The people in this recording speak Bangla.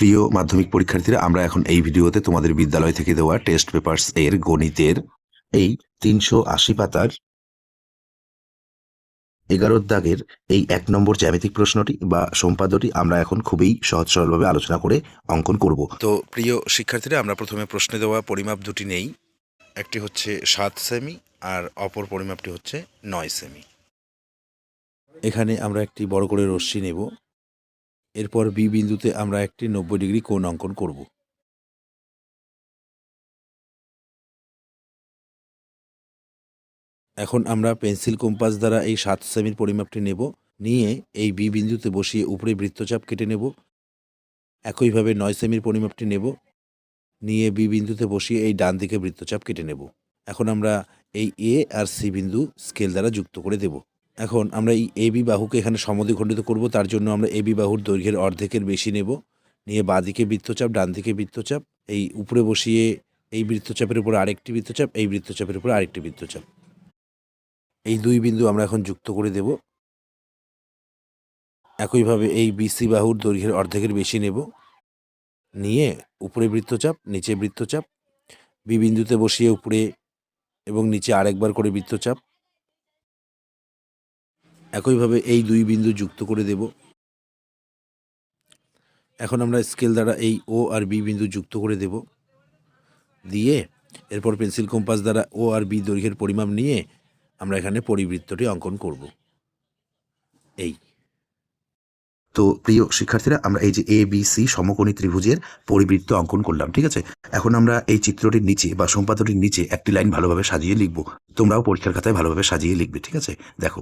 প্রিয় মাধ্যমিক পরীক্ষার্থীরা, আমরা এখন এই ভিডিওতে তোমাদের বিদ্যালয় থেকে দেওয়া টেস্ট পেপার্স এর গণিতের এই তিনশো আশি পাতার এগারোর দাগের এই এক নম্বর জ্যামিতিক প্রশ্নটি বা সম্পাদ্যটি আমরা এখন খুবই সহজ সরলভাবে আলোচনা করে অঙ্কন করব। তো প্রিয় শিক্ষার্থীরা, আমরা প্রথমে প্রশ্নে দেওয়া পরিমাপ দুটি নেই। একটি হচ্ছে সাত সেমি আর অপর পরিমাপটি হচ্ছে নয় সেমি এখানে আমরা একটি বড় করে রশ্মি নেব। এরপর বি বিন্দুতে আমরা একটি নব্বই ডিগ্রি কোণ অঙ্কন করব। এখন আমরা পেন্সিল কম্পাস দ্বারা এই সাত সেমির পরিমাপটি নেব, নিয়ে এই বি বিন্দুতে বসিয়ে উপরে বৃত্তচাপ কেটে নেব। একইভাবে নয় সেমির পরিমাপটি নেব, নিয়ে বি বিন্দুতে বসিয়ে এই ডান দিকে বৃত্তচাপ কেটে নেব। এখন আমরা এই এ আর সি বিন্দু স্কেল দ্বারা যুক্ত করে দেব। এখন আমরা এই এ বি বাহুকে এখানে সমদ্বিখণ্ডিত করব, তার জন্য আমরা এ বি বাহুর দৈর্ঘ্যের অর্ধেকের বেশি নেব। নিয়ে বাঁ দিকে বৃত্তচাপ ডান দিকে বৃত্তচাপ, এই উপরে বসিয়ে এই বৃত্তচাপের উপর আরেকটি বৃত্তচাপ, এই বৃত্তচাপের উপর আরেকটি বৃত্তচাপ। এই দুই বিন্দু আমরা এখন যুক্ত করে দেব। একইভাবে এই বিসি বাহুর দৈর্ঘ্যের অর্ধেকের বেশি নেব। নিয়ে উপরে বৃত্তচাপ, নিচে বৃত্তচাপ বি বিন্দুতে বসিয়ে উপরে এবং নিচে আরেকবার করে বৃত্তচাপ। একইভাবে এই দুই বিন্দু যুক্ত করে দেব। এখন আমরা স্কেল দ্বারা এই ও আর বি বিন্দু যুক্ত করে দেব। দিয়ে এরপর পেন্সিল কম্পাস দ্বারা ও আর বি দৈর্ঘ্যের পরিমাপ নিয়ে আমরা এখানে পরিবৃত্তটি অঙ্কন করব। এই। তো প্রিয় শিক্ষার্থীরা, আমরা এই যে এ বি সি সমকোণী ত্রিভুজের পরিবৃত্ত অঙ্কন করলাম, ঠিক আছে? এখন আমরা এই চিত্রটির নিচে বা সম্পাদটির নিচে একটি লাইন ভালোভাবে সাজিয়ে লিখব। তোমরাও পরীক্ষার খাতায় ভালোভাবে সাজিয়ে লিখবে, ঠিক আছে? দেখো।